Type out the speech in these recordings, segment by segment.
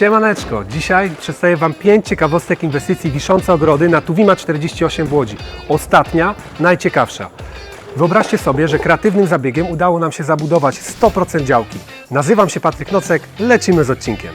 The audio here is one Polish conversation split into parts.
Siemaneczko, dzisiaj przedstawię Wam 5 ciekawostek inwestycji Wiszące Ogrody na Tuwima 48 w Łodzi. Ostatnia, najciekawsza. Wyobraźcie sobie, że kreatywnym zabiegiem udało nam się zabudować 100% działki. Nazywam się Patryk Nocek, lecimy z odcinkiem.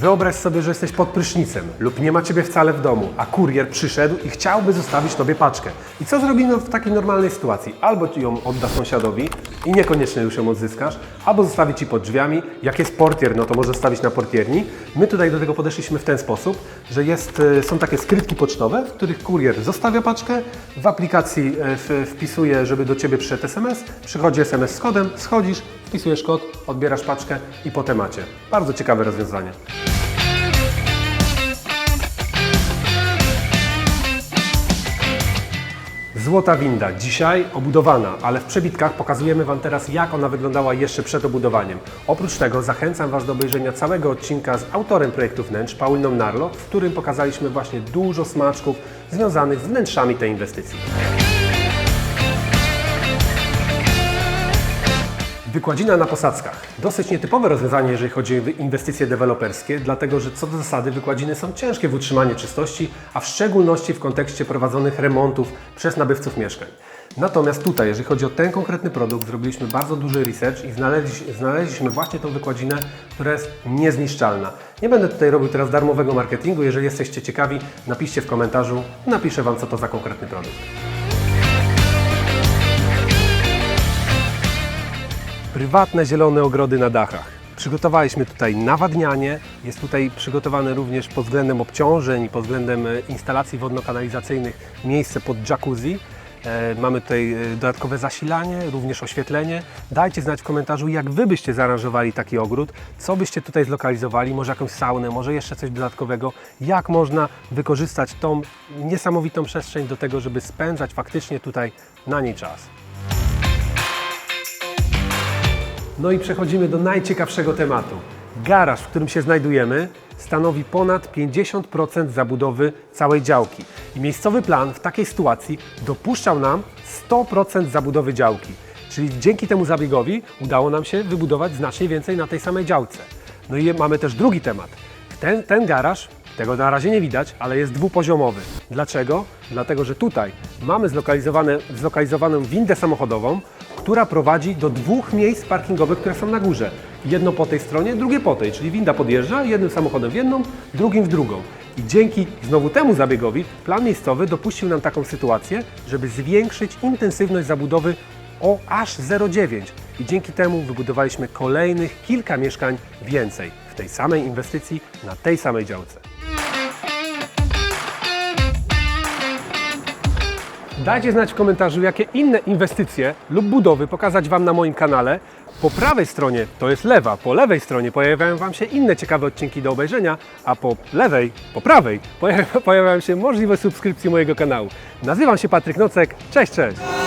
Wyobraź sobie, że jesteś pod prysznicem lub nie ma Ciebie wcale w domu, a kurier przyszedł i chciałby zostawić Tobie paczkę. I co zrobimy w takiej normalnej sytuacji? Albo ją odda sąsiadowi i niekoniecznie już ją odzyskasz, albo zostawi Ci pod drzwiami. Jak jest portier, no to może zostawić na portierni. My tutaj do tego podeszliśmy w ten sposób, że jest, e, są takie skrytki pocztowe, w których kurier zostawia paczkę, w aplikacji e, wpisuje, żeby do Ciebie przyszedł SMS, przychodzi SMS z kodem, schodzisz, wpisujesz kod, odbierasz paczkę i po temacie. Bardzo ciekawe rozwiązanie. Złota winda, dzisiaj obudowana, ale w przebitkach pokazujemy Wam teraz, jak ona wyglądała jeszcze przed obudowaniem. Oprócz tego zachęcam Was do obejrzenia całego odcinka z autorem projektu wnętrz, Pauliną Narlo, w którym pokazaliśmy właśnie dużo smaczków związanych z wnętrzami tej inwestycji. Wykładzina na posadzkach. Dosyć nietypowe rozwiązanie, jeżeli chodzi o inwestycje deweloperskie, dlatego że co do zasady wykładziny są ciężkie w utrzymaniu czystości, a w szczególności w kontekście prowadzonych remontów przez nabywców mieszkań. Natomiast tutaj, jeżeli chodzi o ten konkretny produkt, zrobiliśmy bardzo duży research i znaleźliśmy, właśnie tą wykładzinę, która jest niezniszczalna. Nie będę tutaj robił teraz darmowego marketingu, jeżeli jesteście ciekawi, napiszcie w komentarzu, napiszę Wam co to za konkretny produkt. Prywatne zielone ogrody na dachach. Przygotowaliśmy tutaj nawadnianie, jest tutaj przygotowane również pod względem obciążeń pod względem e, instalacji wodno-kanalizacyjnych miejsce pod jacuzzi. E, Mamy tutaj e, dodatkowe zasilanie, również oświetlenie. Dajcie znać w komentarzu, jak Wy byście zaaranżowali taki ogród, co byście tutaj zlokalizowali, może jakąś saunę, może jeszcze coś dodatkowego, jak można wykorzystać tą niesamowitą przestrzeń do tego, żeby spędzać faktycznie tutaj na niej czas. No i przechodzimy do najciekawszego tematu. Garaż, w którym się znajdujemy, stanowi ponad 50% zabudowy całej działki. I miejscowy plan w takiej sytuacji dopuszczał nam 100% zabudowy działki. Czyli dzięki temu zabiegowi udało nam się wybudować znacznie więcej na tej samej działce. No i mamy też drugi temat. Ten, ten garaż, tego na razie nie widać, ale jest dwupoziomowy. Dlaczego? Dlatego, że tutaj mamy zlokalizowane, zlokalizowaną windę samochodową, która prowadzi do dwóch miejsc parkingowych, które są na górze. Jedno po tej stronie, drugie po tej, czyli winda podjeżdża jednym samochodem w jedną, drugim w drugą. I dzięki znowu temu zabiegowi plan miejscowy dopuścił nam taką sytuację, żeby zwiększyć intensywność zabudowy o aż 0,9 i dzięki temu wybudowaliśmy kolejnych kilka mieszkań więcej w tej samej inwestycji na tej samej działce. Dajcie znać w komentarzu, jakie inne inwestycje lub budowy pokazać Wam na moim kanale. Po prawej stronie to jest lewa, po lewej stronie pojawiają Wam się inne ciekawe odcinki do obejrzenia, a po lewej, po prawej pojawia- pojawiają się możliwość subskrypcji mojego kanału. Nazywam się Patryk Nocek, cześć, cześć!